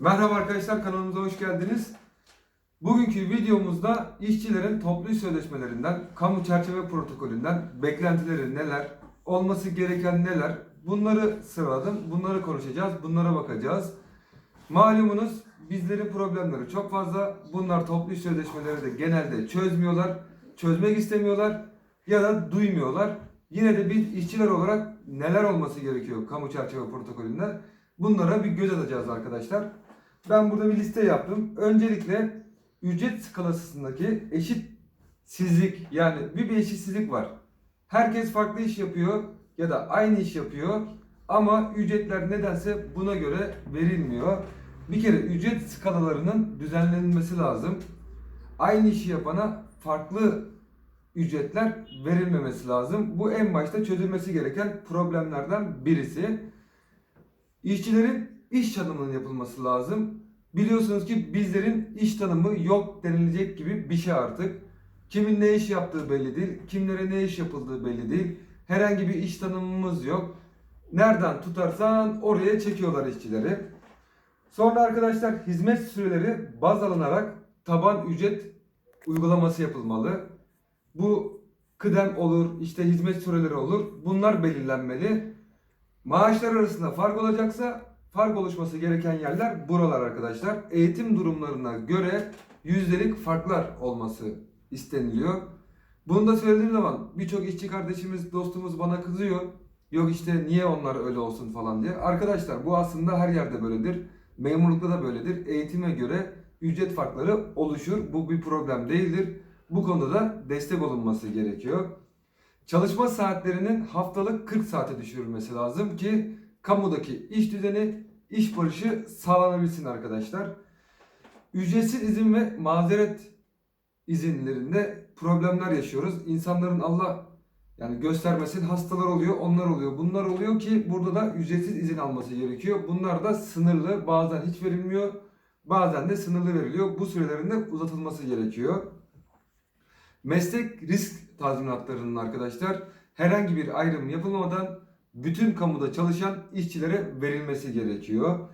Merhaba arkadaşlar kanalımıza hoş geldiniz. Bugünkü videomuzda işçilerin toplu iş sözleşmelerinden, kamu çerçeve protokolünden beklentileri neler, olması gereken neler bunları sıraladım. Bunları konuşacağız, bunlara bakacağız. Malumunuz bizlerin problemleri çok fazla. Bunlar toplu iş sözleşmeleri de genelde çözmüyorlar, çözmek istemiyorlar ya da duymuyorlar. Yine de biz işçiler olarak neler olması gerekiyor kamu çerçeve protokolünde bunlara bir göz atacağız arkadaşlar. Ben burada bir liste yaptım. Öncelikle ücret skalasındaki eşitsizlik yani bir, bir eşitsizlik var. Herkes farklı iş yapıyor ya da aynı iş yapıyor ama ücretler nedense buna göre verilmiyor. Bir kere ücret skalalarının düzenlenmesi lazım. Aynı işi yapana farklı ücretler verilmemesi lazım. Bu en başta çözülmesi gereken problemlerden birisi. İşçilerin iş tanımının yapılması lazım. Biliyorsunuz ki bizlerin iş tanımı yok denilecek gibi bir şey artık. Kimin ne iş yaptığı belli değil, kimlere ne iş yapıldığı belli değil. Herhangi bir iş tanımımız yok. Nereden tutarsan oraya çekiyorlar işçileri. Sonra arkadaşlar hizmet süreleri baz alınarak taban ücret uygulaması yapılmalı. Bu kıdem olur, işte hizmet süreleri olur. Bunlar belirlenmeli. Maaşlar arasında fark olacaksa fark oluşması gereken yerler buralar arkadaşlar. Eğitim durumlarına göre yüzdelik farklar olması isteniliyor. Bunu da söylediğim zaman birçok işçi kardeşimiz, dostumuz bana kızıyor. Yok işte niye onlar öyle olsun falan diye. Arkadaşlar bu aslında her yerde böyledir. Memurlukta da böyledir. Eğitime göre ücret farkları oluşur. Bu bir problem değildir. Bu konuda da destek olunması gerekiyor. Çalışma saatlerinin haftalık 40 saate düşürülmesi lazım ki kamudaki iş düzeni, iş barışı sağlanabilsin arkadaşlar. Ücretsiz izin ve mazeret izinlerinde problemler yaşıyoruz. İnsanların Allah yani göstermesin hastalar oluyor, onlar oluyor, bunlar oluyor ki burada da ücretsiz izin alması gerekiyor. Bunlar da sınırlı, bazen hiç verilmiyor, bazen de sınırlı veriliyor. Bu sürelerin de uzatılması gerekiyor. Meslek risk tazminatlarının arkadaşlar herhangi bir ayrım yapılmadan bütün kamuda çalışan işçilere verilmesi gerekiyor.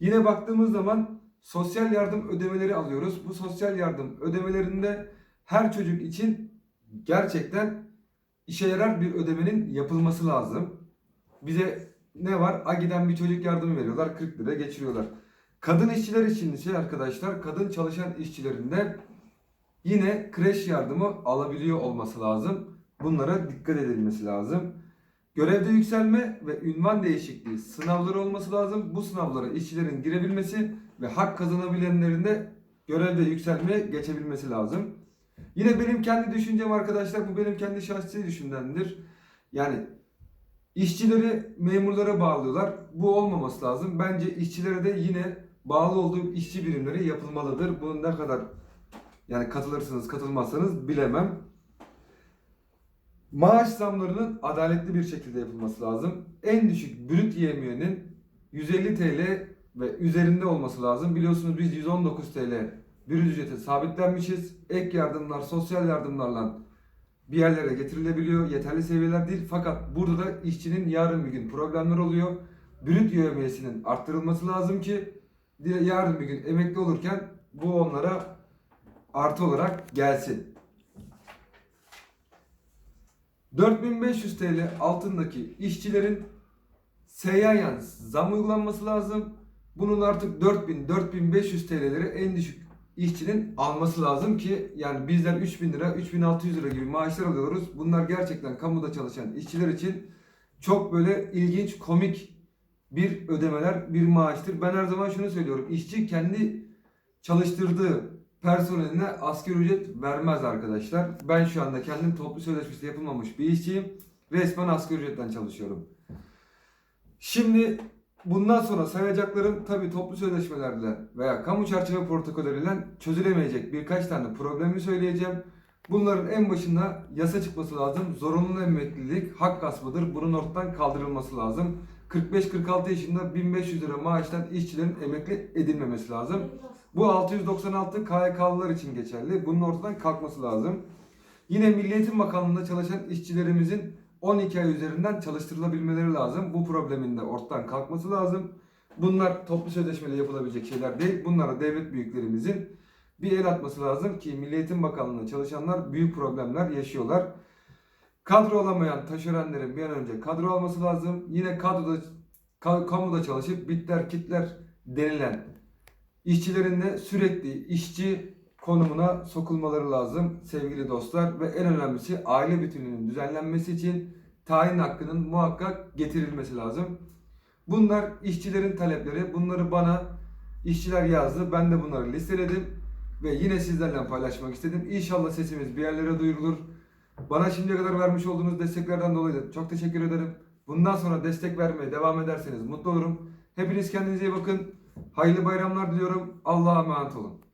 Yine baktığımız zaman sosyal yardım ödemeleri alıyoruz. Bu sosyal yardım ödemelerinde her çocuk için gerçekten işe yarar bir ödemenin yapılması lazım. Bize ne var? Agi'den bir çocuk yardımı veriyorlar. 40 lira geçiriyorlar. Kadın işçiler için ise arkadaşlar kadın çalışan işçilerinde yine kreş yardımı alabiliyor olması lazım. Bunlara dikkat edilmesi lazım. Görevde yükselme ve ünvan değişikliği sınavları olması lazım. Bu sınavlara işçilerin girebilmesi ve hak kazanabilenlerin de görevde yükselmeye geçebilmesi lazım. Yine benim kendi düşüncem arkadaşlar bu benim kendi şahsi düşüncemdir. Yani işçileri memurlara bağlıyorlar. Bu olmaması lazım. Bence işçilere de yine bağlı olduğu işçi birimleri yapılmalıdır. Bunun ne kadar yani katılırsınız katılmazsanız bilemem. Maaş zamlarının adaletli bir şekilde yapılması lazım. En düşük brüt yemeğinin 150 TL ve üzerinde olması lazım. Biliyorsunuz biz 119 TL bir ücrete sabitlenmişiz. Ek yardımlar, sosyal yardımlarla bir yerlere getirilebiliyor. Yeterli seviyeler değil. Fakat burada da işçinin yarın bir gün problemler oluyor. Brüt yövmiyesinin arttırılması lazım ki yarın bir gün emekli olurken bu onlara artı olarak gelsin. 4500 TL altındaki işçilerin seyyanen zam uygulanması lazım. Bunun artık 4000-4500 TL'leri en düşük işçinin alması lazım ki yani bizler 3000 lira, 3600 lira gibi maaşlar alıyoruz. Bunlar gerçekten kamuda çalışan işçiler için çok böyle ilginç, komik bir ödemeler, bir maaştır. Ben her zaman şunu söylüyorum. İşçi kendi çalıştırdığı personeline asgari ücret vermez arkadaşlar. Ben şu anda kendim toplu sözleşmesi yapılmamış bir işçiyim. Resmen asgari ücretten çalışıyorum. Şimdi bundan sonra sayacaklarım tabi toplu sözleşmelerle veya kamu çerçeve protokolleriyle çözülemeyecek birkaç tane problemi söyleyeceğim. Bunların en başında yasa çıkması lazım. Zorunlu emeklilik hak gaspıdır. Bunun ortadan kaldırılması lazım. 45-46 yaşında 1500 lira maaştan işçilerin emekli edilmemesi lazım. Bu 696 KYK'lılar için geçerli. Bunun ortadan kalkması lazım. Yine Milli Eğitim Bakanlığı'nda çalışan işçilerimizin 12 ay üzerinden çalıştırılabilmeleri lazım. Bu problemin de ortadan kalkması lazım. Bunlar toplu sözleşmeyle yapılabilecek şeyler değil. Bunlara devlet büyüklerimizin bir el atması lazım ki Milli Eğitim Bakanlığı'nda çalışanlar büyük problemler yaşıyorlar. Kadro olamayan taşeronlerin bir an önce kadro alması lazım. Yine kadroda ka- kamuda çalışıp bitler kitler denilen işçilerin de sürekli işçi konumuna sokulmaları lazım sevgili dostlar ve en önemlisi aile bütünlüğünün düzenlenmesi için tayin hakkının muhakkak getirilmesi lazım. Bunlar işçilerin talepleri. Bunları bana işçiler yazdı. Ben de bunları listeledim ve yine sizlerle paylaşmak istedim. İnşallah sesimiz bir yerlere duyurulur. Bana şimdiye kadar vermiş olduğunuz desteklerden dolayı da çok teşekkür ederim. Bundan sonra destek vermeye devam ederseniz mutlu olurum. Hepiniz kendinize iyi bakın. Hayırlı bayramlar diliyorum. Allah'a emanet olun.